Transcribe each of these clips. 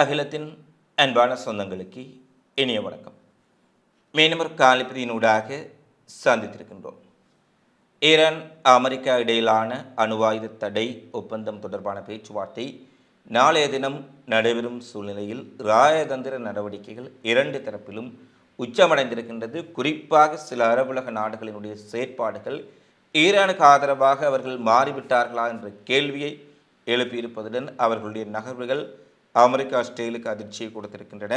அகிலத்தின் அன்பான சொந்தங்களுக்கு இனிய வணக்கம். மீண்டும் ஒரு காலிப்பதியினூடாக சந்தித்திருக்கின்றோம். ஈரான் அமெரிக்கா இடையிலான அணுவாயுத தடை ஒப்பந்தம் தொடர்பான பேச்சுவார்த்தை நாளைய தினம் நடைபெறும் சூழ்நிலையில் ராயதந்திர நடவடிக்கைகள் இரண்டு தரப்பிலும் உச்சமடைந்திருக்கின்றது. குறிப்பாக சில அரபுலக நாடுகளினுடைய செயற்பாடுகள் ஈரானுக்கு ஆதரவாக அவர்கள் மாறிவிட்டார்களா என்ற கேள்வியை எழுப்பியிருப்பதுடன் அவர்களுடைய நகர்வுகள் அமெரிக்கா ஆஸ்திரேலுக்கு அதிர்ச்சியை கொடுத்திருக்கின்றன.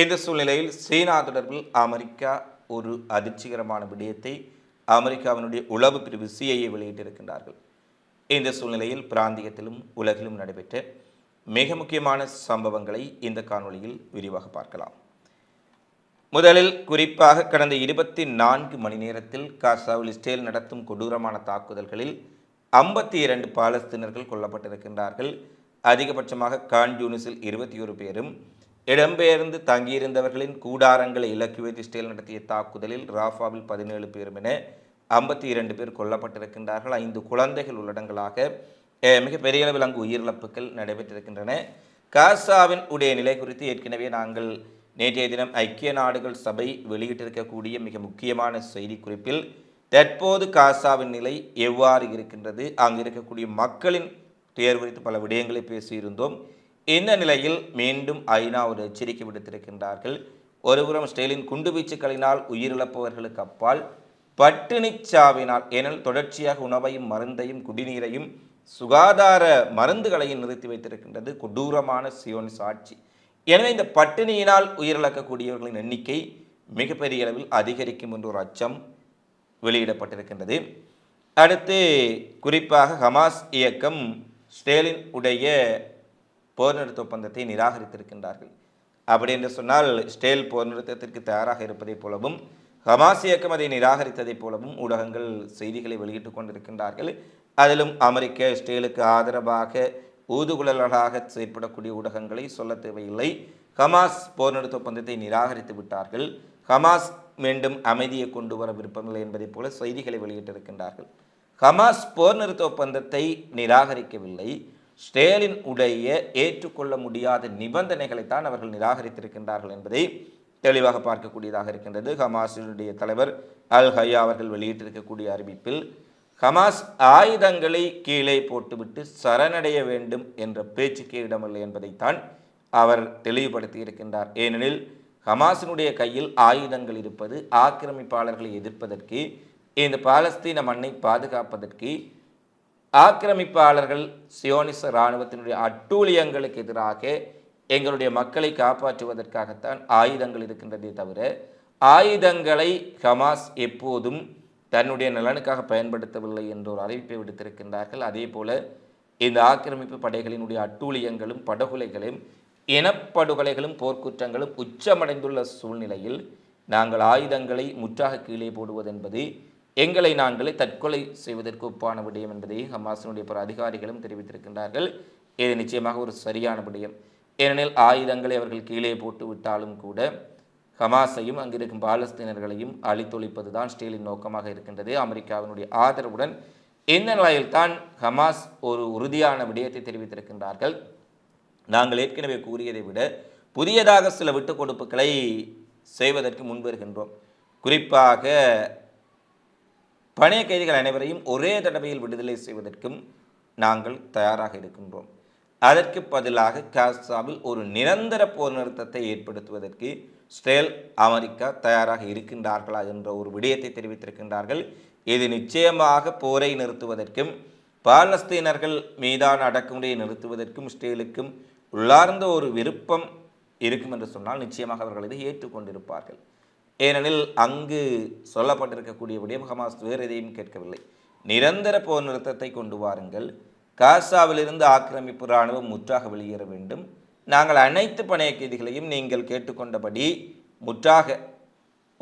இந்த சூழ்நிலையில் சீனா தொடர்பில் அமெரிக்கா ஒரு அதிர்ச்சிகரமான விடயத்தை அமெரிக்காவினுடைய உளவு பிரிவு சிஐஏ வெளியிட்டிருக்கின்றார்கள். இந்த சூழ்நிலையில் பிராந்தியத்திலும் உலகிலும் நடைபெற்ற மிக முக்கியமான சம்பவங்களை இந்த காணொளியில் விரிவாக பார்க்கலாம். முதலில் குறிப்பாக கடந்த இருபத்தி நான்கு மணி நேரத்தில் காசாவில் இஸ்ரேல் நடத்தும் கொடூரமான தாக்குதல்களில் ஐம்பத்தி இரண்டு பாலஸ்தீனர்கள் கொல்லப்பட்டிருக்கின்றார்கள். அதிகபட்சமாக கான் யூனிஸில் இருபத்தி ஒரு பேரும் இடம்பெயர்ந்து தங்கியிருந்தவர்களின் கூடாரங்களை இலக்கு வைத்து இஸ்ரேல் நடத்திய தாக்குதலில் ராஃபாவில் பதினேழு பேரும் என ஐம்பத்தி இரண்டு பேர் கொல்லப்பட்டிருக்கின்றார்கள். ஐந்து குழந்தைகள் உள்ளடங்களாக மிகப்பெரிய மிக பெரிய அளவில் அங்கு உயிரிழப்புகள் நடைபெற்றிருக்கின்றன. காசாவின் உடைய நிலை குறித்து ஏற்கனவே நாங்கள் நேற்றைய தினம் ஐக்கிய நாடுகள் சபை வெளியிட்டிருக்கக்கூடிய மிக முக்கியமான செய்தி குறிப்பில் தற்போது காசாவின் நிலை எவ்வாறு இருக்கின்றது அங்கு இருக்கக்கூடிய மக்களின் துயர் குறித்து பல விடயங்களை பேசியிருந்தோம். இந்த நிலையில் மீண்டும் ஐநா ஒரு எச்சரிக்கை விடுத்திருக்கின்றார்கள்? ஒருபுறம் ஸ்டேலின் குண்டுவீச்சுக்களினால் உயிரிழப்பவர்களுக்கு அப்பால் பட்டினி சாவினால் ஏனெனில் தொடர்ச்சியாக உணவையும் மருந்தையும் குடிநீரையும் சுகாதார மருந்துகளையும் நிறுத்தி வைத்திருக்கின்றது கொடூரமான சியோனிஸ் ஆட்சி. எனவே இந்த பட்டினியினால் உயிரிழக்கக்கூடியவர்களின் எண்ணிக்கை மிகப்பெரிய அளவில் அதிகரிக்கும் என்ற ஒரு அச்சம் வெளியிடப்பட்டிருக்கின்றது. அடுத்து குறிப்பாக ஹமாஸ் இயக்கம் ஸ்டேலின் உடைய போர் நிறுத்த ஒப்பந்தத்தை நிராகரித்திருக்கின்றார்கள். அப்படி என்று சொன்னால் ஸ்டேல் போர் நிறுத்தத்திற்கு தயாராக இருப்பதைப் போலவும் ஹமாஸ் இயக்கம் அதை நிராகரித்ததைப் போலவும் ஊடகங்கள் செய்திகளை வெளியிட்டுக் கொண்டிருக்கின்றார்கள். அதிலும் அமெரிக்க ஸ்டேலுக்கு ஆதரவாக ஊதுகுழலாக செயற்படக்கூடிய ஊடகங்களை சொல்ல தேவையில்லை. ஹமாஸ் போர் நிறுத்த ஒப்பந்தத்தை நிராகரித்து விட்டார்கள். ஹமாஸ் மீண்டும் அமைதியை கொண்டு வர விருப்பமில்லை என்பதைப் போல செய்திகளை வெளியிட்டிருக்கின்றார்கள். ஹமாஸ் போர் நிறுத்த ஒப்பந்தத்தை நிராகரிக்கவில்லை. ஸ்டேலின் உடைய ஏற்றுக்கொள்ள முடியாத நிபந்தனைகளைத்தான் அவர்கள் நிராகரித்திருக்கின்றார்கள் என்பதை தெளிவாக பார்க்கக்கூடியதாக இருக்கின்றது. ஹமாஸினுடைய தலைவர் அல் ஹையா அவர்கள் வெளியிட்டிருக்கக்கூடிய அறிவிப்பில் ஹமாஸ் ஆயுதங்களை கீழே போட்டுவிட்டு சரணடைய வேண்டும் என்ற பேச்சுக்கே இடமில்லை என்பதைத்தான் அவர் தெளிவுபடுத்தி இருக்கின்றார் ஏனெனில் ஹமாஸினுடைய கையில் ஆயுதங்கள் இருப்பது ஆக்கிரமிப்பாளர்களை எதிர்ப்பதற்கு இந்த பாலஸ்தீன மண்ணை பாதுகாப்பதற்கு ஆக்கிரமிப்பாளர்கள் சியோனிச இராணுவத்தினுடைய அட்டூழியங்களுக்கு எதிராக எங்களுடைய மக்களை காப்பாற்றுவதற்காகத்தான் ஆயுதங்கள் இருக்கின்றதே தவிர ஆயுதங்களை ஹமாஸ் எப்போதும் தன்னுடைய நலனுக்காக பயன்படுத்தவில்லை என்ற ஒரு அறிவிப்பை விடுத்திருக்கின்றார்கள். அதே போல இந்த ஆக்கிரமிப்பு படைகளினுடைய அட்டூழியங்களும் படுகொலைகளும் இனப்படுகொலைகளும் போர்க்குற்றங்களும் உச்சமடைந்துள்ள சூழ்நிலையில் நாங்கள் ஆயுதங்களை முற்றாக கீழே போடுவது என்பது எங்களை நாங்களே தற்கொலை செய்வதற்கு ஒப்பான விடயம் என்பதை ஹமாஸினுடைய பிற அதிகாரிகளும் தெரிவித்திருக்கின்றார்கள். இது நிச்சயமாக ஒரு சரியான விடயம். ஏனெனில் ஆயுதங்களை அவர்கள் கீழே போட்டு விட்டாலும் கூட ஹமாஸையும் அங்கிருக்கும் பாலஸ்தீனர்களையும் அழித்தொழிப்பது தான் ஸ்டீலின் நோக்கமாக இருக்கின்றது. அமெரிக்காவினுடைய ஆதரவுடன் இந்த நிலையில்தான் ஹமாஸ் ஒரு உறுதியான விடயத்தை தெரிவித்திருக்கின்றார்கள். நாங்கள் ஏற்கனவே கூறியதை விட புதியதாக சில விட்டுக் கொடுப்புகளை செய்வதற்கு முன்வருகின்றோம். குறிப்பாக பணைய கைதிகள் அனைவரையும் ஒரே தடவையில் விடுதலை செய்வதற்கும் நாங்கள் தயாராக இருக்கின்றோம். அதற்கு பதிலாக காசாவில் ஒரு நிரந்தர போர் நிறுத்தத்தை ஏற்படுத்துவதற்கு ஸ்டேல் அமெரிக்கா தயாராக இருக்கின்றார்களா என்ற ஒரு விடயத்தை தெரிவித்திருக்கின்றார்கள். இது நிச்சயமாக போரை நிறுத்துவதற்கும் பாலஸ்தீனர்கள் மீதான அடக்குமுறையை நிறுத்துவதற்கும் ஸ்டேலுக்கும் உள்ளார்ந்த ஒரு விருப்பம் இருக்கும் என்று சொன்னால் நிச்சயமாக அவர்கள் இதை ஏற்றுக்கொண்டிருப்பார்கள். ஏனெனில் அங்கு சொல்லப்பட்டிருக்கக்கூடிய விடயம் ஹமாஸ் வேறு எதையும் கேட்கவில்லை. நிரந்தர போர் நிறுத்தத்தை கொண்டு வாருங்கள். காசாவிலிருந்து ஆக்கிரமிப்பு இராணுவம் முற்றாக வெளியேற வேண்டும். நாங்கள் அனைத்து பணைய கைதிகளையும் நீங்கள் கேட்டுக்கொண்டபடி முற்றாக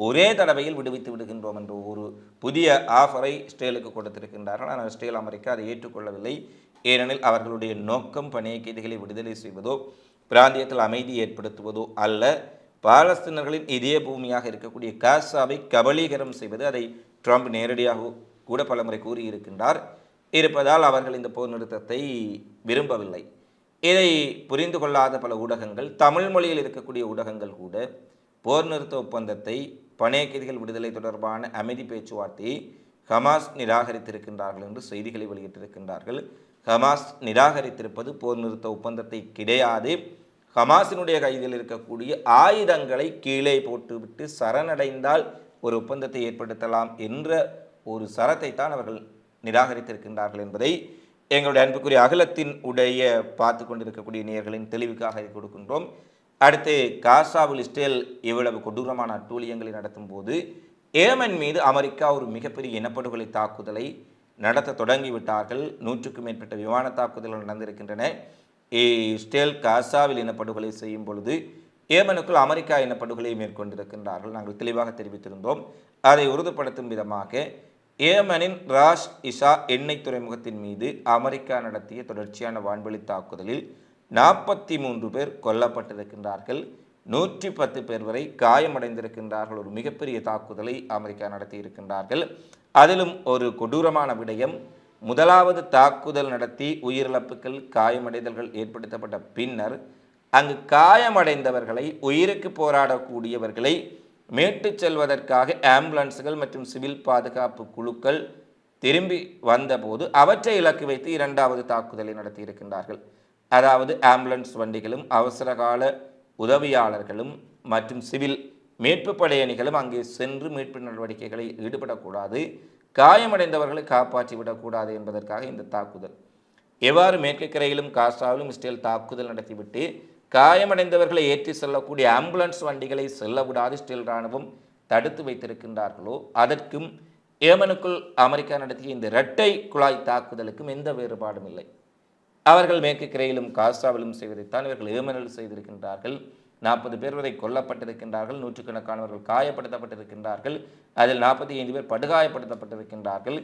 ஒரே தடவையில் விடுவித்து விடுகின்றோம் என்ற ஒரு புதிய ஆஃபரை ஸ்டேலுக்கு கொடுத்திருக்கின்றார்கள். ஆனால் ஸ்டேல் அமெரிக்கா அதை ஏற்றுக்கொள்ளவில்லை. ஏனெனில் அவர்களுடைய நோக்கம் பணைய கைதிகளை விடுதலை செய்வதோ பிராந்தியத்தில் அமைதி ஏற்படுத்துவதோ அல்ல. பாலஸ்தீனர்களின் இதய பூமியாக இருக்கக்கூடிய காசாவை கபலீகரம் செய்வது அதை ட்ரம்ப் நேரடியாக கூட பலமுறை கூறியிருக்கின்றார். இருப்பதால் அவர்கள் இந்த போர் நிறுத்தத்தை விரும்பவில்லை. இதை புரிந்து கொள்ளாத பல ஊடகங்கள் தமிழ் மொழியில் இருக்கக்கூடிய ஊடகங்கள் கூட போர் நிறுத்த ஒப்பந்தத்தை பணையக்கைதிகள் விடுதலை தொடர்பான அமைதி பேச்சுவார்த்தையை ஹமாஸ் நிராகரித்திருக்கின்றார்கள் என்று செய்திகளை வெளியிட்டிருக்கின்றார்கள். ஹமாஸ் நிராகரித்திருப்பது போர் நிறுத்த ஒப்பந்தத்தை கிடையாது. ஹமாஸினுடைய கையில் இருக்கக்கூடிய ஆயுதங்களை கீழே போட்டுவிட்டு சரணடைந்தால் ஒரு ஒப்பந்தத்தை ஏற்படுத்தலாம் என்ற ஒரு சரத்தை தான் அவர்கள் நிராகரித்திருக்கின்றார்கள் என்பதை எங்களுடைய அன்புக்குரிய அகலத்தின் உடைய பார்த்து கொண்டிருக்கக்கூடிய நேர்களின் தெளிவுக்காக கொடுக்கின்றோம். அடுத்து காசாவில் இஸ்ரேல் இவ்வளவு கொடூரமான அட்டூழியங்களை நடத்தும் போது ஏமன் மீது அமெரிக்கா ஒரு மிகப்பெரிய இனப்படுகொலை தாக்குதலை நடத்த தொடங்கிவிட்டார்கள். நூற்றுக்கும் மேற்பட்ட விமான தாக்குதல்கள் நடந்திருக்கின்றன. இஸ்ரேல் காசாவில் இனப்படுகொலை செய்யும் பொழுது ஏமனுக்குள் அமெரிக்கா இனப்படுகொலை மேற்கொண்டிருக்கின்றார்கள். நாங்கள் தெளிவாக தெரிவித்திருந்தோம். அதை உறுதிப்படுத்தும் விதமாக ஏமனின் ராஷ் இஷா எண்ணெய் துறைமுகத்தின் மீது அமெரிக்கா நடத்திய தொடர்ச்சியான வான்வெளி தாக்குதலில் நாற்பத்தி மூன்று பேர் கொல்லப்பட்டிருக்கின்றார்கள். நூற்றி பத்து பேர் வரை காயமடைந்திருக்கின்றார்கள். ஒரு மிகப்பெரிய தாக்குதலை அமெரிக்கா நடத்தியிருக்கின்றார்கள். அதிலும் ஒரு கொடூரமான விடயம் முதலாவது தாக்குதல் நடத்தி உயிரிழப்புகள் காயமடைதல்கள் ஏற்படுத்தப்பட்ட பின்னர் அங்கு காயமடைந்தவர்களை உயிருக்கு போராடக்கூடியவர்களை மீட்டு செல்வதற்காக ஆம்புலன்ஸுகள் மற்றும் சிவில் பாதுகாப்பு குழுக்கள் திரும்பி வந்தபோது அவற்றை இலக்கு வைத்து இரண்டாவது தாக்குதலை நடத்தியிருக்கின்றார்கள். அதாவது ஆம்புலன்ஸ் வண்டிகளும் அவசரகால உதவியாளர்களும் மற்றும் சிவில் மீட்பு படையணிகளும் அங்கே சென்று மீட்பு நடவடிக்கைகளில் ஈடுபடக்கூடாது. காயமடைந்தவர்களை காப்பாற்றி விடக்கூடாது என்பதற்காக இந்த தாக்குதல். எவ்வாறு மேற்கு கரையிலும் காசாவிலும் இஸ்ரேல் தாக்குதல் நடத்திவிட்டு காயமடைந்தவர்களை ஏற்றி செல்லக்கூடிய ஆம்புலன்ஸ் வண்டிகளை செல்ல விடாது இஸ்ரேல் இராணுவம் தடுத்து வைத்திருக்கின்றார்களோ? அதற்கும் ஏமனுக்குள் அமெரிக்கா நடத்திய இந்த இரட்டை குழாய் தாக்குதலுக்கும் எந்த வேறுபாடும் இல்லை. அவர்கள் மேற்கு கரையிலும் காசாவிலும் செய்வதைத்தான் இவர்கள் ஏமனில் செய்திருக்கின்றார்கள். நாற்பது பேர் வரை கொல்லப்பட்டிருக்கின்றார்கள் நூற்றுக்கணக்கானவர்கள் காயப்படுத்தப்பட்டிருக்கின்றார்கள் அதில் நாற்பத்தி ஐந்து பேர் படுகாயப்படுத்தப்பட்டிருக்கின்றார்கள்.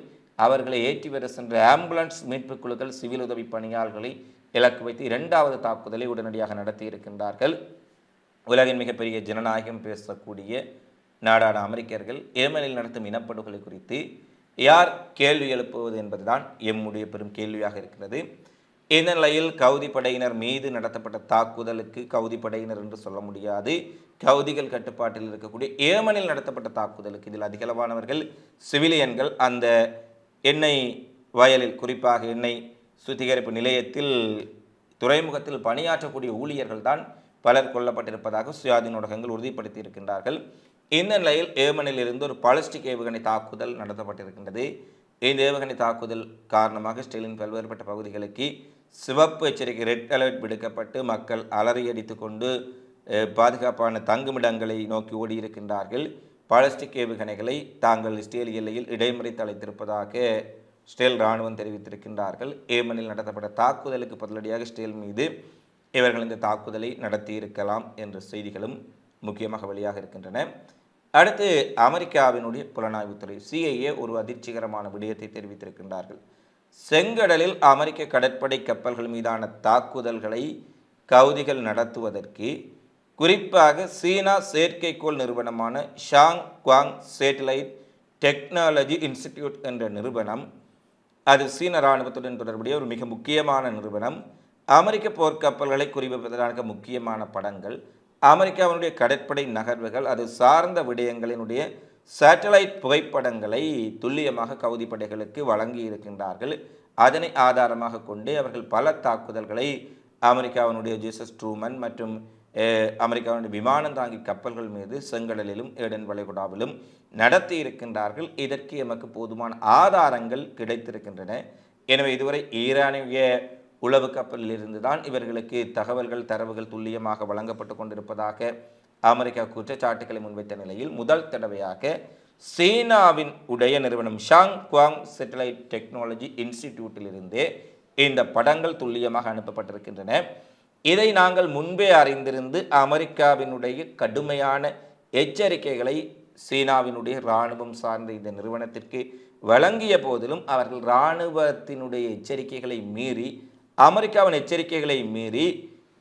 அவர்களை ஏற்றி வர சென்ற ஆம்புலன்ஸ் மீட்புக் குழுக்கள் சிவில் உதவி பணியாளர்களை இலக்கு வைத்து இரண்டாவது தாக்குதலை உடனடியாக நடத்தியிருக்கின்றார்கள் உலகின் மிகப்பெரிய ஜனநாயகம் பேசக்கூடிய நாடான அமெரிக்கர்கள் ஏமனில் நடத்தும் இனப்படுகொலை குறித்து யார் கேள்வி எழுப்புவது என்பதுதான் எம்முடைய பெரும் கேள்வியாக இருக்கிறது. இந்த நிலையில் கவுதி படையினர் மீது நடத்தப்பட்ட தாக்குதலுக்கு கவுதி படையினர் என்று சொல்ல முடியாது. கவுதிகள் கட்டுப்பாட்டில் இருக்கக்கூடிய ஏமனில் நடத்தப்பட்ட தாக்குதலுக்கு இதில் அதிகளவானவர்கள் சிவிலியன்கள் அந்த எண்ணெய் வயலில் குறிப்பாக எண்ணெய் சுத்திகரிப்பு நிலையத்தில் துறைமுகத்தில் பணியாற்றக்கூடிய ஊழியர்கள் தான் பலர் கொல்லப்பட்டிருப்பதாக சுயாதீன ஊடகங்கள் உறுதிப்படுத்தி இருக்கின்றார்கள் இந்த நிலையில் ஏமனில் இருந்து ஒரு பாலிஸ்டிக் ஏவுகணை தாக்குதல் நடத்தப்பட்டிருக்கின்றது. இந்த ஏவுகணை தாக்குதல் காரணமாக இஸ்ரேலின் பல்வேறுபட்ட பகுதிகளுக்கு சிவப்பு எச்சரிக்கை ரெட் அலர்ட் விடுக்கப்பட்டு மக்கள் அலறி அடித்து கொண்டு பாதுகாப்பான தங்குமிடங்களை நோக்கி ஓடியிருக்கின்றார்கள். பாலஸ்டிக் ஏவுகணைகளை தாங்கள் இஸ்ரேல் எல்லையில் இடைமறித்து அழைத்திருப்பதாக இஸ்ரேல் இராணுவம் தெரிவித்திருக்கின்றார்கள். ஏமனில் நடத்தப்பட்ட தாக்குதலுக்கு பதிலடியாக இஸ்ரேல் மீது இவர்கள் இந்த தாக்குதலை நடத்தியிருக்கலாம் என்ற செய்திகளும் முக்கியமாக வெளியாக இருக்கின்றன. அடுத்து அமெரிக்காவினுடைய புலனாய்வுத்துறை சிஐஏ ஒரு அதிர்ச்சிகரமான விடயத்தை தெரிவித்திருக்கின்றார்கள். செங்கடலில் அமெரிக்க கடற்படை கப்பல்கள் மீதான தாக்குதல்களை கவுதிகள் நடத்துவதற்கு குறிப்பாக சீனா செயற்கைக்கோள் நிறுவனமான Chang Guang satellite technology institute என்ற நிறுவனம் அது சீன இராணுவத்துடன் தொடர்புடைய ஒரு மிக முக்கியமான நிறுவனம். அமெரிக்க போர்க்கப்பல்களை குறிவைப்பதற்கான முக்கியமான படங்கள் அமெரிக்காவினுடைய கடற்படை நகர்வுகள் அது சார்ந்த விடயங்களினுடைய சேட்டலைட் புகைப்படங்களை துல்லியமாக கவுதி படைகளுக்கு வழங்கி இருக்கின்றார்கள் அதனை ஆதாரமாக கொண்டு அவர்கள் பல தாக்குதல்களை அமெரிக்காவினுடைய ஜீசஸ் ட்ரூமன் மற்றும் அமெரிக்காவினுடைய விமானம் தாங்கி கப்பல்கள் மீது செங்கடலிலும் ஏடன் வளைகுடாவிலும் நடத்தி இருக்கின்றார்கள். இதற்கு எமக்கு போதுமான ஆதாரங்கள் கிடைத்திருக்கின்றன. எனவே இதுவரை ஈரானிய உளவு கப்பலிலிருந்து தான் இவர்களுக்கு தகவல்கள் தரவுகள் துல்லியமாக வழங்கப்பட்டு கொண்டிருப்பதாக அமெரிக்கா குற்றச்சாட்டுகளை முன்வைத்த நிலையில் முதல் தடவையாக சீனாவின் உடைய நிறுவனம் ஷாங் குவாங் சேட்டலைட் டெக்னாலஜி இன்ஸ்டிடியூட்டிலிருந்து இந்த படங்கள் துல்லியமாக அனுப்பப்பட்டிருக்கின்றன. இதை நாங்கள் முன்பே அறிந்திருந்து அமெரிக்காவினுடைய கடுமையான எச்சரிக்கைகளை சீனாவினுடைய இராணுவம் சார்ந்த இந்த நிறுவனத்திற்கு வழங்கிய போதிலும் அவர்கள் இராணுவத்தினுடைய எச்சரிக்கைகளை மீறி அமெரிக்காவின் எச்சரிக்கைகளை மீறி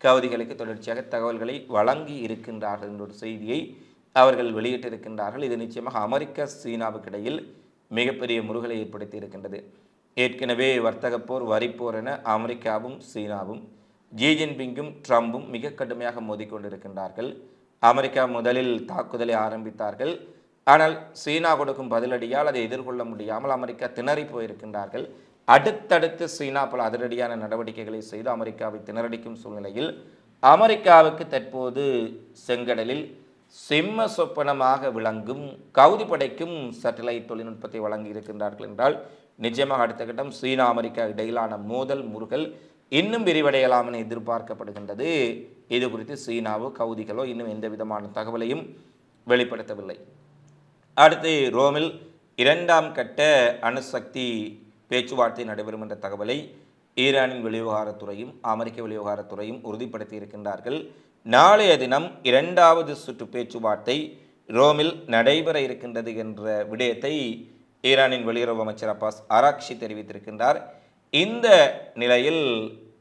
கவுதிகளுக்கு தொடர்ச்சியாக தகவல்களை வழங்கி இருக்கின்றார்கள் என்ற ஒரு செய்தியை அவர்கள் வெளியிட்டிருக்கின்றார்கள். இது நிச்சயமாக அமெரிக்கா சீனாவுக்கு இடையில் மிகப்பெரிய முருகலை ஏற்படுத்தி இருக்கின்றது. ஏற்கனவே வர்த்தக போர் வரிப்போர் என அமெரிக்காவும் சீனாவும் ஜி ஜின்பிங்கும் ட்ரம்பும் மிக கடுமையாக மோதிக்கொண்டிருக்கின்றார்கள். அமெரிக்கா முதலில் தாக்குதலை ஆரம்பித்தார்கள். ஆனால் சீனா கொடுக்கும் பதிலடியால் அதை எதிர்கொள்ள முடியாமல் அமெரிக்கா திணறி போயிருக்கின்றார்கள். அடுத்தடுத்து சீனா பல அதிரடியான நடவடிக்கைகளை செய்து அமெரிக்காவை திணறடிக்கும் சூழ்நிலையில் அமெரிக்காவுக்கு தற்போது செங்கடலில் சிம்ம சொப்பனமாக விளங்கும் கவுதி படைக்கும் சேட்டலைட் தொழில்நுட்பத்தை வழங்கி இருக்கின்றார்கள் என்றால் நிச்சயமாக அடுத்த கட்டம் சீனா அமெரிக்கா இடையிலான மோதல் முருகல் இன்னும் விரிவடையலாம் என எதிர்பார்க்கப்படுகின்றது. இது குறித்து சீனாவோ கவுதிகளோ இன்னும் எந்த விதமான தகவலையும் வெளிப்படுத்தவில்லை. அடுத்து ரோமில் இரண்டாம் கட்ட அணுசக்தி பேச்சுவார்த்தை நடைபெறும் என்ற தகவலை ஈரானின் வெளிவிவகாரத்துறையும் அமெரிக்க வெளிவிவகாரத்துறையும் உறுதிப்படுத்தி இருக்கின்றார்கள். நாளைய தினம் இரண்டாவது சுற்று பேச்சுவார்த்தை ரோமில் நடைபெற இருக்கின்றது என்ற விடயத்தை ஈரானின் வெளியுறவு அமைச்சர் அப்பாஸ் ஆராக்ஷி தெரிவித்திருக்கின்றார். இந்த நிலையில்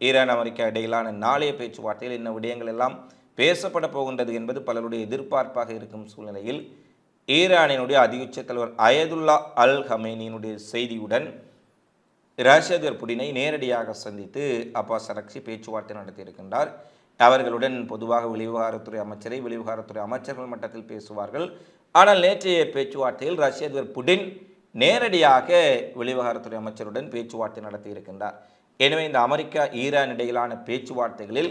ஈரான் அமெரிக்கா இடையிலான நாளைய பேச்சுவார்த்தையில் என்ன விடயங்கள் எல்லாம் பேசப்பட போகின்றது என்பது பலருடைய எதிர்பார்ப்பாக இருக்கும் சூழ்நிலையில் ஈரானினுடைய அதிகுச்ச தலைவர் அயதுல்லா அல் ஹமேனியினுடைய செய்தியுடன் ரஷ்ய புடினை நேரடியாக சந்தித்து அப்பாஸ் சரக்ஷி பேச்சுவார்த்தை நடத்தியிருக்கின்றார். அவர்களுடன் பொதுவாக வெளிவிவகாரத்துறை அமைச்சரை வெளிவிவகாரத்துறை அமைச்சர்கள் மட்டத்தில் பேசுவார்கள். ஆனால் நேற்றைய பேச்சுவார்த்தையில் ரஷ்ய அதிபர் புடின் நேரடியாக வெளிவிவகாரத்துறை அமைச்சருடன் பேச்சுவார்த்தை நடத்தியிருக்கின்றார். எனவே இந்த அமெரிக்கா ஈரான் இடையிலான பேச்சுவார்த்தைகளில்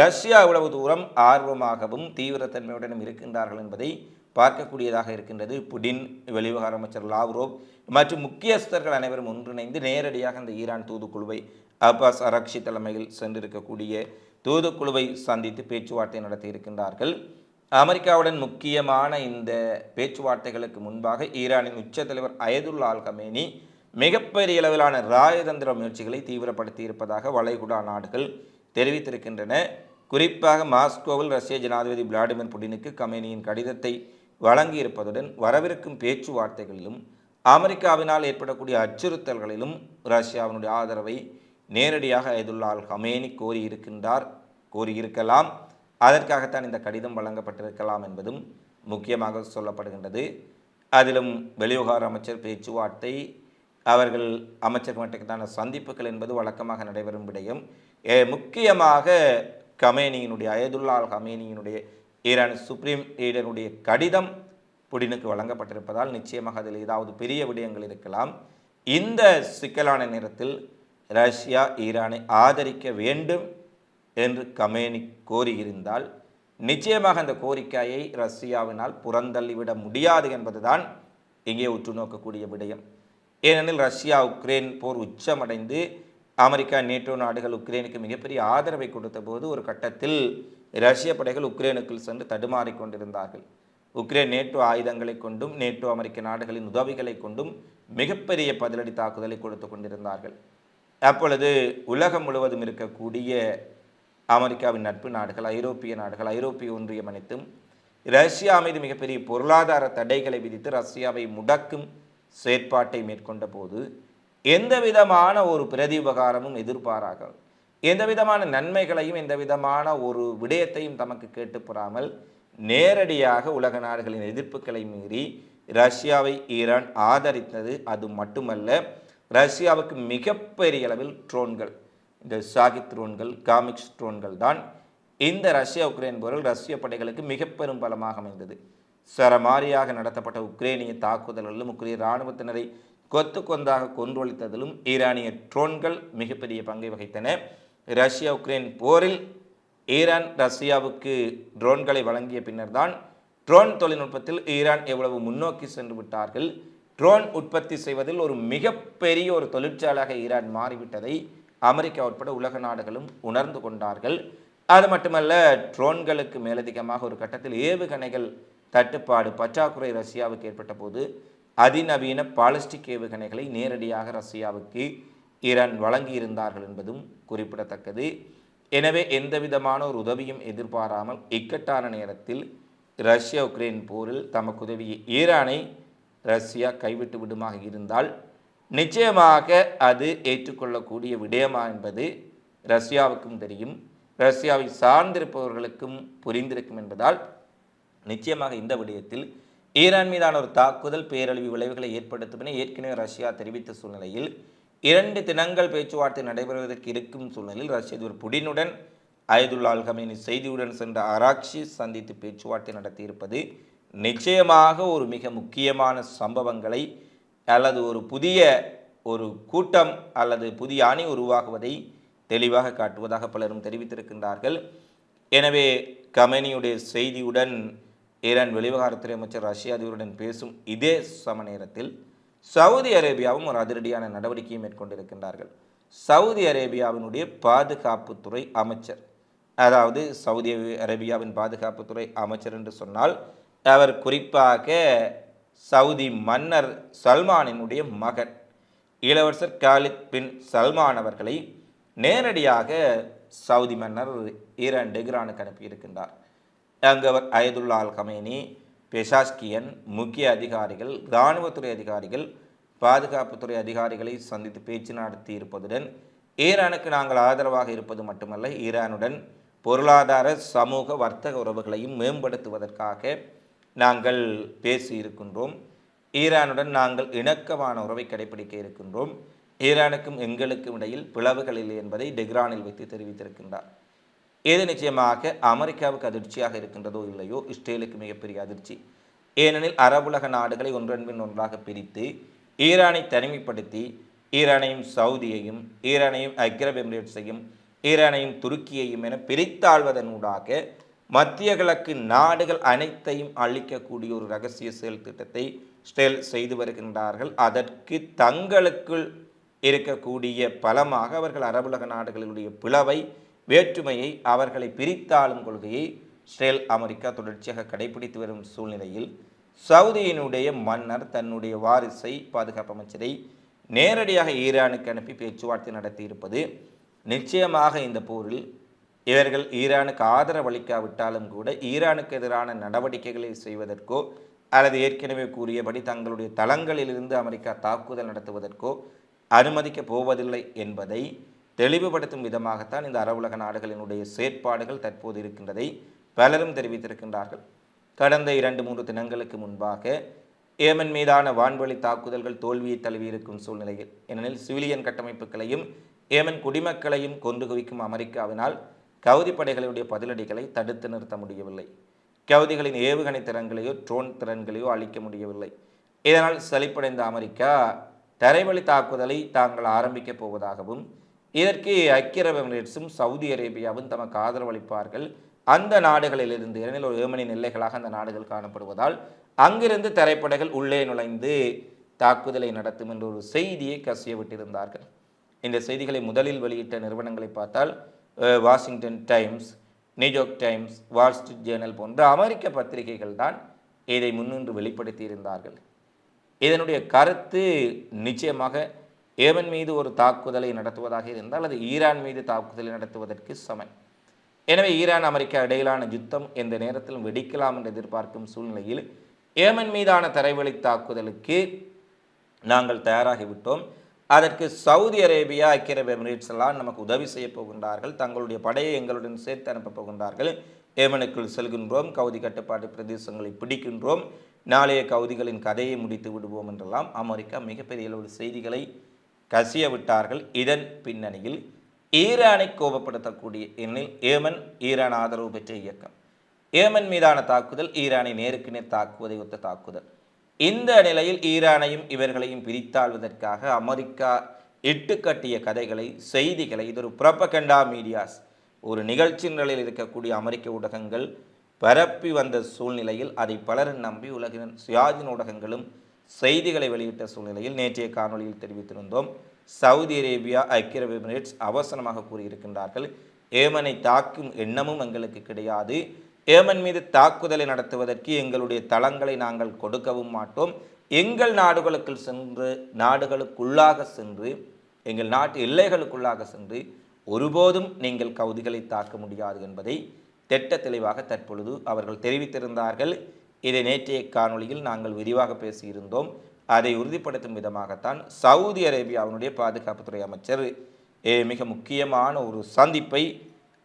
ரஷ்யா இவ்வளவு தூரம் ஆர்வமாகவும் தீவிரத்தன்மையுடனும் இருக்கின்றார்கள் என்பதை பார்க்கக்கூடியதாக இருக்கின்றது புடின் வெளிவிவகார அமைச்சர் லாவ்ரோவ். மற்றும் முக்கியஸ்தர்கள் அனைவரும் ஒன்றிணைந்து நேரடியாக இந்த ஈரான் தூதுக்குழுவை அப்பாஸ் அரக்ஷி தலைமையில் சென்றிருக்கக்கூடிய தூதுக்குழுவை சந்தித்து பேச்சுவார்த்தை நடத்தி இருக்கின்றார்கள். அமெரிக்காவுடன் முக்கியமான இந்த பேச்சுவார்த்தைகளுக்கு முன்பாக ஈரானின் உச்ச தலைவர் அயதுல்லா அல் கமேனி மிகப்பெரிய அளவிலான ராஜதந்திர முயற்சிகளை தீவிரப்படுத்தி இருப்பதாக வளைகுடா நாடுகள் தெரிவித்திருக்கின்றன. குறிப்பாக மாஸ்கோவில் ரஷ்ய ஜனாதிபதி விளாடிமிர் புடினுக்கு கமேனியின் கடிதத்தை வழங்கியிருப்பதுடன் வரவிருக்கும் பேச்சுவார்த்தைகளிலும் அமெரிக்காவினால் ஏற்படக்கூடிய அச்சுறுத்தல்களிலும் ரஷ்யாவினுடைய ஆதரவை நேரடியாக அயதுல்லா அல் ஹமேனி கோரியிருக்கின்றார் கோரியிருக்கலாம். அதற்காகத்தான் இந்த கடிதம் வழங்கப்பட்டிருக்கலாம் என்பதும் முக்கியமாக சொல்லப்படுகின்றது. அதிலும் வெளிவிவகார அமைச்சர் பேச்சுவார்த்தை அவர்கள் அமைச்சர் மட்டத்தான சந்திப்புகள் என்பது வழக்கமாக நடைபெறும் விடயம். முக்கியமாக கமேனியினுடைய அயதுல்லால் கமேனியினுடைய ஈரான் சுப்ரீம் லீடருடைய கடிதம் புடினுக்கு வழங்கப்பட்டிருப்பதால் நிச்சயமாக அதில் ஏதாவது பெரிய விடயங்கள் இருக்கலாம். இந்த சிக்கலான நேரத்தில் ரஷ்யா ஈரானை ஆதரிக்க வேண்டும் என்று கமேனி கோரியிருந்தால் நிச்சயமாக அந்த கோரிக்கையை ரஷ்யாவினால் புறந்தள்ளிவிட முடியாது என்பதுதான் இங்கே உற்று நோக்கக்கூடிய விடயம். ஏனெனில் ரஷ்யா உக்ரைன் போர் உச்சமடைந்து அமெரிக்கா நேட்டோ நாடுகள் உக்ரைனுக்கு மிகப்பெரிய ஆதரவை கொடுத்த போது ஒரு கட்டத்தில் ரஷ்ய படைகள் உக்ரைனுக்குள் சென்று தடுமாறிக் கொண்டிருந்தார்கள். உக்ரைன் நேட்டோ ஆயுதங்களை கொண்டும் நேட்டோ அமெரிக்க நாடுகளின் உதவிகளை கொண்டும் மிகப்பெரிய பதிலடி தாக்குதலை கொடுத்து கொண்டிருந்தார்கள். அப்பொழுது உலகம் முழுவதும் இருக்கக்கூடிய அமெரிக்காவின் நட்பு நாடுகள் ஐரோப்பிய நாடுகள் ஐரோப்பிய ஒன்றியம் அனைத்தும் ரஷ்யா மீது மிகப்பெரிய பொருளாதார தடைகளை விதித்து ரஷ்யாவை முடக்கும் செயற்பாட்டை மேற்கொண்ட போது எந்த விதமான ஒரு பிரதி உபகாரமும் எதிர்பாராக எந்த விதமான நன்மைகளையும் எந்த விதமான ஒரு விடயத்தையும் தமக்கு கேட்டு பெறாமல் நேரடியாக உலக நாடுகளின் எதிர்ப்புகளை மீறி ரஷ்யாவை ஈரான் ஆதரித்தது அது மட்டுமல்ல ரஷ்யாவுக்கு மிகப்பெரிய அளவில் ட்ரோன்கள் இந்த ஷாகித் ட்ரோன்கள் காமிக்ஸ் ட்ரோன்கள் தான் இந்த ரஷ்யா உக்ரைன் போரில் ரஷ்ய படைகளுக்கு மிக பெரும் பலமாக அமைந்தது. சரமாரியாக நடத்தப்பட்ட உக்ரைனிய தாக்குதல்களிலும் உக்ரைய இராணுவத்தினரை கொத்து கொந்தாக கொன்றொழித்ததிலும் ஈரானிய ட்ரோன்கள் மிகப்பெரிய பங்கை வகித்தன. ரஷ்யா உக்ரைன் போரில் ஈரான் ரஷ்யாவுக்கு ட்ரோன்களை வழங்கிய பின்னர்தான் ட்ரோன் தொழில்நுட்பத்தில் ஈரான் எவ்வளவு முன்னோக்கி சென்று விட்டார்கள் ட்ரோன் உற்பத்தி செய்வதில் ஒரு மிகப்பெரிய ஒரு தொழிற்சாலையாக ஈரான் மாறிவிட்டதை அமெரிக்கா உட்பட உலக நாடுகளும் உணர்ந்து கொண்டார்கள். அது மட்டுமல்ல ட்ரோன்களுக்கு மேலதிகமாக ஒரு கட்டத்தில் ஏவுகணைகள் தட்டுப்பாடு பற்றாக்குறை ரஷ்யாவுக்கு ஏற்பட்ட போது அதிநவீன பாலிஸ்டிக் ஏவுகணைகளை நேரடியாக ரஷ்யாவுக்கு ஈரான் வழங்கியிருந்தார்கள் என்பதும் குறிப்பிடத்தக்கது. எனவே எந்த விதமான ஒரு உதவியும் எதிர்பாராமல் இக்கட்டான நேரத்தில் ரஷ்யா உக்ரைன் போரில் தமக்கு உதவிய ஈரானை ரஷ்யா கைவிட்டு விடுமாக இருந்தால் நிச்சயமாக அது ஏற்றுக்கொள்ளக்கூடிய விடயமா என்பது ரஷ்யாவுக்கும் தெரியும். ரஷ்யாவை சார்ந்திருப்பவர்களுக்கும் புரிந்திருக்கும் என்பதால் நிச்சயமாக இந்த விடயத்தில் ஈரான் மீதான ஒரு தாக்குதல் பேரழிவு விளைவுகளை ஏற்படுத்தும் என ஏற்கனவே ரஷ்யா தெரிவித்த சூழ்நிலையில் இரண்டு தினங்கள் பேச்சுவார்த்தை நடைபெறுவதற்கு இருக்கும் சூழ்நிலையில் ரஷ்ய அதிபர் புடினுடன் அயதுல்லா கமேனி செய்தியுடன் சென்ற அராக்ஷி சந்தித்து பேச்சுவார்த்தை நடத்தியிருப்பது நிச்சயமாக ஒரு மிக முக்கியமான சம்பவங்களை அல்லது ஒரு புதிய ஒரு கூட்டம் அல்லது புதிய அணி உருவாகுவதை தெளிவாக காட்டுவதாக பலரும் தெரிவித்திருக்கின்றார்கள். எனவே கமேனியுடைய செய்தியுடன் ஈரான் வெளிவிவகாரத்துறை அமைச்சர் ரஷ்ய அதிபருடன் பேசும் இதே சம நேரத்தில் சவுதி அரேபியாவும் ஒரு அதிரடியான நடவடிக்கையை மேற்கொண்டிருக்கின்றார்கள். சவுதி அரேபியாவினுடைய பாதுகாப்புத்துறை அமைச்சர் அதாவது சவுதி அரேபியாவின் பாதுகாப்புத்துறை அமைச்சர் என்று சொன்னால் அவர் குறிப்பாக சவுதி மன்னர் சல்மானினுடைய மகன் இளவரசர் காலித் பின் சல்மான் அவர்களை நேரடியாக சவுதி மன்னர் ஈரான் டெஹ்ரானுக்கு அனுப்பியிருக்கின்றார். அங்கு அவர் அயதுல்லா அல் கமேனி பெஷாஸ்கியன் முக்கிய அதிகாரிகள் இராணுவத்துறை அதிகாரிகள் பாதுகாப்புத்துறை அதிகாரிகளை சந்தித்து பேச்சு நடத்தி இருப்பதுடன் ஈரானுக்கு நாங்கள் ஆதரவாக இருப்பது மட்டுமல்ல ஈரானுடன் பொருளாதார சமூக வர்த்தக உறவுகளையும் மேம்படுத்துவதற்காக நாங்கள் பேசி இருக்கின்றோம். ஈரானுடன் நாங்கள் இணக்கமான உறவை கடைபிடிக்க இருக்கின்றோம். ஈரானுக்கும் எங்களுக்கும் இடையில் பிளவுகள் இல்லை என்பதை டெக்ரானில் வைத்து தெரிவித்திருக்கின்றார். இது நிச்சயமாக அமெரிக்காவுக்கு அதிர்ச்சியாக இருக்கின்றதோ இல்லையோ இஸ்ரேலுக்கு மிகப்பெரிய அதிர்ச்சி. ஏனெனில் அரபுலக நாடுகளை ஒன்றன் பின் ஒன்றாக பிரித்து ஈரானை தனிமைப்படுத்தி ஈரானையும் சவுதியையும் ஈரானையும் அக்ரப் எமிரேட்ஸையும் ஈரானையும் துருக்கியையும் என பிரித்தாழ்வதனூடாக மத்திய கிழக்கு நாடுகள் அனைத்தையும் அளிக்கக்கூடிய ஒரு ரகசிய செயல் திட்டத்தை ஸ்டேல் செய்து வருகின்றார்கள். அதற்கு தங்களுக்குள் இருக்கக்கூடிய பலமாக அவர்கள் அரபுலக நாடுகளுடைய பிளவை வேற்றுமையை அவர்களை பிரித்தாளும் கொள்கையை ஸ்ரேல் அமெரிக்கா தொடர்ச்சியாக கடைபிடித்து வரும் சூழ்நிலையில் சவுதியினுடைய மன்னர் தன்னுடைய வாரிசை பாதுகாப்பு அமைச்சரை நேரடியாக ஈரானுக்கு அனுப்பி பேச்சுவார்த்தை நடத்தியிருப்பது நிச்சயமாக இந்த போரில் இவர்கள் ஈரானுக்கு ஆதரவளிக்காவிட்டாலும் கூட ஈரானுக்கு எதிரான நடவடிக்கைகளை செய்வதற்கோ அல்லது ஏற்கனவே கூறியபடி தங்களுடைய தளங்களிலிருந்து அமெரிக்கா தாக்குதல் நடத்துவதற்கோ அனுமதிக்கப் போவதில்லை என்பதை தெளிவுபடுத்தும் விதமாகத்தான் இந்த அரவுலக நாடுகளினுடைய செயற்பாடுகள் தற்போது இருக்கின்றதை பலரும் தெரிவித்திருக்கின்றார்கள். கடந்த இரண்டு மூன்று தினங்களுக்கு முன்பாக ஏமன் மீதான வான்வழி தாக்குதல்கள் தோல்வியை தழுவியிருக்கும் சூழ்நிலையில் ஏனெனில் சிவிலியன் கட்டமைப்புகளையும் ஏமன் குடிமக்களையும் கொண்டு குவிக்கும் அமெரிக்காவினால் கவுதி படைகளுடைய பதிலடிகளை தடுத்து நிறுத்த முடியவில்லை. கவுதிகளின் ஏவுகணை திறன்களையோ ட்ரோன் திறன்களையோ அளிக்க முடியவில்லை. இதனால் சலிப்படைந்த அமெரிக்கா தரைவழி தாக்குதலை தாங்கள் ஆரம்பிக்கப் போவதாகவும் இதற்கு ஐக்கிய அரபு எமிரேட்ஸும் சவுதி அரேபியாவும் தமக்கு ஆதரவளிப்பார்கள். அந்த நாடுகளிலிருந்து ஏனெனில் ஒரு ஏமனின் எல்லைகளாக அந்த நாடுகள் காணப்படுவதால் அங்கிருந்து திரைப்படைகள் உள்ளே நுழைந்து தாக்குதலை நடத்தும் என்ற ஒரு செய்தியை கசிய விட்டிருந்தார்கள் இந்த செய்திகளை முதலில் வெளியிட்ட நிறுவனங்களை பார்த்தால் Washington Times New York Times Wall Street Journal போன்ற அமெரிக்க பத்திரிகைகள் தான் இதை முன்னின்று வெளிப்படுத்தியிருந்தார்கள். இதனுடைய கருத்து நிச்சயமாக ஏமன் மீது ஒரு தாக்குதலை நடத்துவதாக இருந்தால் அது ஈரான் மீது தாக்குதலை நடத்துவதற்கு சமன். எனவே ஈரான் அமெரிக்கா இடையிலான யுத்தம் எந்த நேரத்திலும் வெடிக்கலாம் என்று எதிர்பார்க்கும் சூழ்நிலையில் ஏமன் மீதான தரைவழி தாக்குதலுக்கு நாங்கள் தயாராகிவிட்டோம். அதற்கு சவுதி அரேபியா ஐக்கிய அரபு எமிரேட்ஸ் எல்லாம் நமக்கு உதவி செய்ய போகின்றார்கள். தங்களுடைய படையை எங்களுடன் சேர்த்து அனுப்பப் போகின்றார்கள். ஏமனுக்குள் செல்கின்றோம் கவுதி கட்டுப்பாட்டு பிரதேசங்களை பிடிக்கின்றோம். நாளைய கவுதிகளின் கதையை முடித்து விடுவோம் என்றெல்லாம் அமெரிக்கா மிகப்பெரிய அளவு செய்திகளை கசிய விட்டார்கள் இதன் பின்னணியில் ஈரானை கோபப்படுத்தக்கூடிய எண்ணில் ஏமன் ஈரான் ஆதரவு பெற்ற இயக்கம். ஏமன் மீதான தாக்குதல் ஈரானை நேருக்கு நேர் தாக்குவதை ஒத்த தாக்குதல். இந்த நிலையில் ஈரானையும் இவர்களையும் பிரித்தாள்வதற்காக அமெரிக்கா இட்டுக்கட்டிய கதைகளை செய்திகளை இது ஒரு புரப்பகண்டா மீடியாஸ் ஒரு நிகழ்ச்சி நிலையில் இருக்கக்கூடிய அமெரிக்க ஊடகங்கள் பரப்பி வந்த சூழ்நிலையில் அதை பலரும் நம்பி உலகின் சுயாதீன ஊடகங்களும் செய்திகளை வெளியிட்ட சூழ்நிலையில் நேற்றைய காணொளியில் தெரிவித்திருந்தோம். சவுதி அரேபியா ஐக்கிய அரபு எமிரேட்ஸ் அவசரமாக கூறியிருக்கின்றார்கள். ஏமனை தாக்கும் எண்ணமும் எங்களுக்கு கிடையாது. ஏமன் மீது தாக்குதலை நடத்துவதற்கு எங்களுடைய தளங்களை நாங்கள் கொடுக்கவும் மாட்டோம். எங்கள் நாடுகளுக்குள் சென்று நாடுகளுக்குள்ளாக சென்று எங்கள் நாட்டு எல்லைகளுக்குள்ளாக சென்று ஒருபோதும் நீங்கள் கவுதிகளை தாக்க முடியாது என்பதை திட்ட தெளிவாக தற்பொழுது அவர்கள் தெரிவித்திருந்தார்கள். இதை நேற்றைய காணொளியில் நாங்கள் விரிவாக பேசியிருந்தோம். அதை உறுதிப்படுத்தும் விதமாகத்தான் சவுதி அரேபியாவினுடைய பாதுகாப்புத்துறை அமைச்சர் மிக முக்கியமான ஒரு சந்திப்பை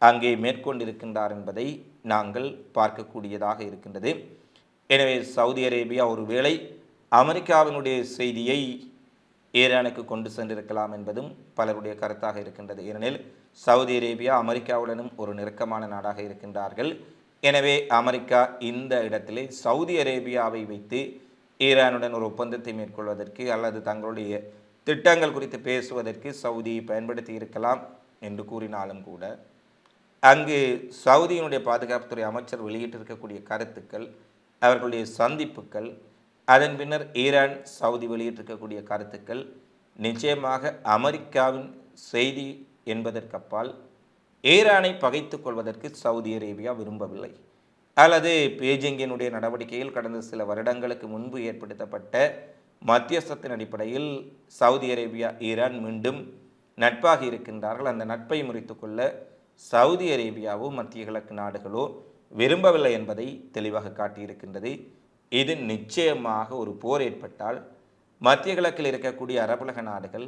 அங்கே மேற்கொண்டிருக்கின்றார் என்பதை நாங்கள் பார்க்கக்கூடியதாக இருக்கின்றது. எனவே சவுதி அரேபியா ஒருவேளை அமெரிக்காவினுடைய செய்தியை ஈரானுக்கு கொண்டு சென்றிருக்கலாம் என்பதும் பலருடைய கருத்தாக இருக்கின்றது. ஏனெனில் சவுதி அரேபியா அமெரிக்காவுடனும் ஒரு நெருக்கமான நாடாக இருக்கின்றார்கள். எனவே அமெரிக்கா இந்த இடத்திலே சவுதி அரேபியாவை வைத்து ஈரானுடன் ஒரு ஒப்பந்தத்தை மேற்கொள்வதற்கு அல்லது தங்களுடைய திட்டங்கள் குறித்து பேசுவதற்கு சவுதியை பயன்படுத்தி இருக்கலாம் என்று கூறினாலும் கூட அங்கு சவுதியினுடைய பாதுகாப்புத்துறை அமைச்சர் வெளியிட்டிருக்கக்கூடிய கருத்துக்கள் அவர்களுடைய சந்திப்புகள் அதன் பின்னர் ஈரான் சவுதி வெளியிட்டிருக்கக்கூடிய கருத்துக்கள் நிச்சயமாக அமெரிக்காவின் செய்தி என்பதற்கப்பால் ஈரானை பகைத்துக் கொள்வதற்கு சவுதி அரேபியா விரும்பவில்லை. அல்லது பேஜிங்கினுடைய நடவடிக்கையில் கடந்த சில வருடங்களுக்கு முன்பு ஏற்படுத்தப்பட்ட மத்தியஸ்தத்தின் அடிப்படையில் சவுதி அரேபியா ஈரான் மீண்டும் நட்பாக இருக்கின்றார்கள். அந்த நட்பை முறித்துக்கொள்ள சவுதி அரேபியாவோ மத்திய கிழக்கு நாடுகளோ விரும்பவில்லை என்பதை தெளிவாக காட்டியிருக்கின்றது. இது நிச்சயமாக ஒரு போர் ஏற்பட்டால் மத்திய கிழக்கில் இருக்கக்கூடிய அரபுலக நாடுகள்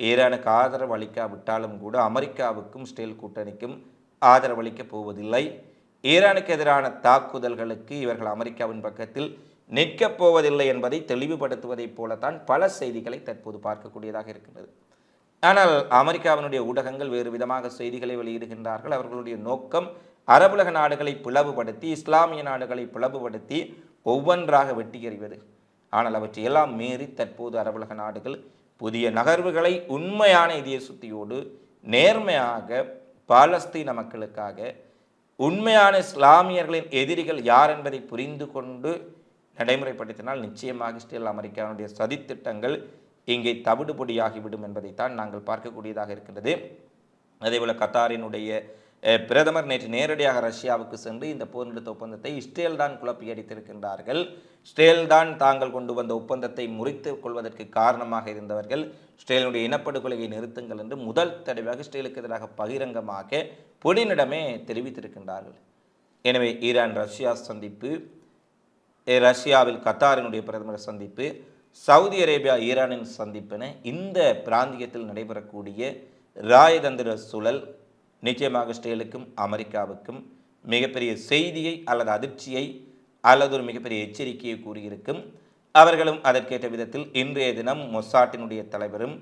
ஈரானுக்கு ஆதரவு அளிக்காவிட்டாலும் கூட அமெரிக்காவுக்கும் ஸ்டேல் கூட்டணிக்கும் ஆதரவு அளிக்கப் போவதில்லை. ஈரானுக்கு எதிரான தாக்குதல்களுக்கு இவர்கள் அமெரிக்காவின் பக்கத்தில் நிற்கப் போவதில்லை என்பதை தெளிவுபடுத்துவதைப் போலத்தான் பல செய்திகளை தற்போது பார்க்கக்கூடியதாக இருக்கின்றது. ஆனால் அமெரிக்காவினுடைய ஊடகங்கள் வேறு விதமாக செய்திகளை வெளியிடுகின்றார்கள். அவர்களுடைய நோக்கம் அரபுலக நாடுகளை பிளவுபடுத்தி இஸ்லாமிய நாடுகளை பிளவுபடுத்தி ஒவ்வொன்றாக வெட்டி எறிவது ஆனால் அவற்றை எல்லாம் மீறி தற்போது அரபுலக நாடுகள் புதிய நகர்வுகளை உண்மையான இதய சுத்தியோடு நேர்மையாக பாலஸ்தீன மக்களுக்காக உண்மையான இஸ்லாமியர்களின் எதிரிகள் யார் என்பதை புரிந்து கொண்டு நடைமுறைப்படுத்தினால் நிச்சயமாக ஸ்டீல் அமெரிக்காவுடைய சதித்திட்டங்கள் இங்கே தவிடுபொடியாகிவிடும் என்பதைத்தான் நாங்கள் பார்க்கக்கூடியதாக இருக்கின்றது. அதேபோல் கத்தாரினுடைய பிரதமர் நேற்று நேரடியாக ரஷ்யாவுக்கு சென்று இந்த போர் நிறுத்த ஒப்பந்தத்தை இஸ்ரேல் தான் குழப்பி அடித்திருக்கின்றார்கள். இஸ்ரேல் தான் தாங்கள் கொண்டு வந்த ஒப்பந்தத்தை முறித்து கொள்வதற்கு காரணமாக இருந்தவர்கள் இஸ்ரேலுடைய இனப்படுகொலையை நிறுத்துங்கள் என்று முதல் தடவையாக இஸ்ரேலுக்கு எதிராக பகிரங்கமாக புடினிடமே தெரிவித்திருக்கின்றார்கள். எனவே ஈரான் ரஷ்யா சந்திப்பு ரஷ்யாவில் கத்தாரினுடைய பிரதமர் சந்திப்பு சவுதி அரேபியா ஈரானின் சந்திப்பென இந்த பிராந்தியத்தில் நடைபெறக்கூடிய ராயதந்திர சூழல் நிச்சயமாக இஸ்ரேலுக்கும் அமெரிக்காவுக்கும் மிகப்பெரிய செய்தியை அல்லது அதிர்ச்சியை அல்லது ஒரு மிகப்பெரிய எச்சரிக்கையை கூறியிருக்கும். அவர்களும் அதற்கேற்ற விதத்தில் இன்றைய தினம் மொசாட்டினுடைய தலைவரும்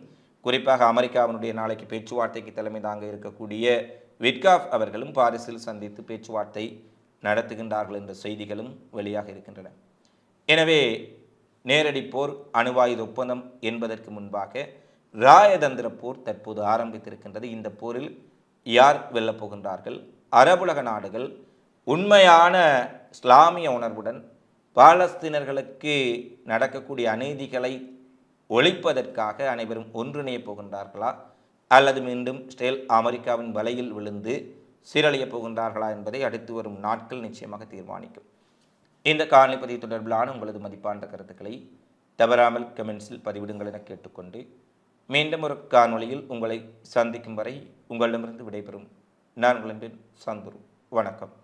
குறிப்பாக அமெரிக்காவினுடைய நாளைக்கு பேச்சுவார்த்தைக்கு தலைமை தாங்க இருக்கக்கூடிய விட்காஃப் அவர்களும் பாரிஸில் சந்தித்து பேச்சுவார்த்தை நடத்துகின்றார்கள் என்ற செய்திகளும் வெளியாக இருக்கின்றன. எனவே நேரடி போர் அணுவாயுத ஒப்பந்தம் என்பதற்கு முன்பாக ராயதந்திர போர் தற்போது ஆரம்பித்திருக்கின்றது. இந்த போரில் யார் வெல்லப் போகின்றார்கள் அரபுலக நாடுகள் உண்மையான இஸ்லாமிய உணர்வுடன் பாலஸ்தீனர்களுக்கு நடக்கக்கூடிய அநீதிகளை ஒழிப்பதற்காக அனைவரும் ஒன்றிணையப் போகின்றார்களா? அல்லது மீண்டும் ஸ்டேல் அமெரிக்காவின் வலையில் விழுந்து சீரழியப் போகின்றார்களா என்பதை அடுத்து வரும் நாட்கள் நிச்சயமாக தீர்மானிக்கும். இந்த காணொலி பதிவு தொடர்பிலான உங்களது மதிப்பான கருத்துக்களை தவறாமல் கமெண்ட்ஸில் பதிவிடுங்கள் என கேட்டுக்கொண்டு மீண்டும் ஒரு காணொளியில் உங்களை சந்திக்கும் வரை உங்களிடமிருந்து விடைபெறும். நான் உங்களின் சந்துரு. வணக்கம்.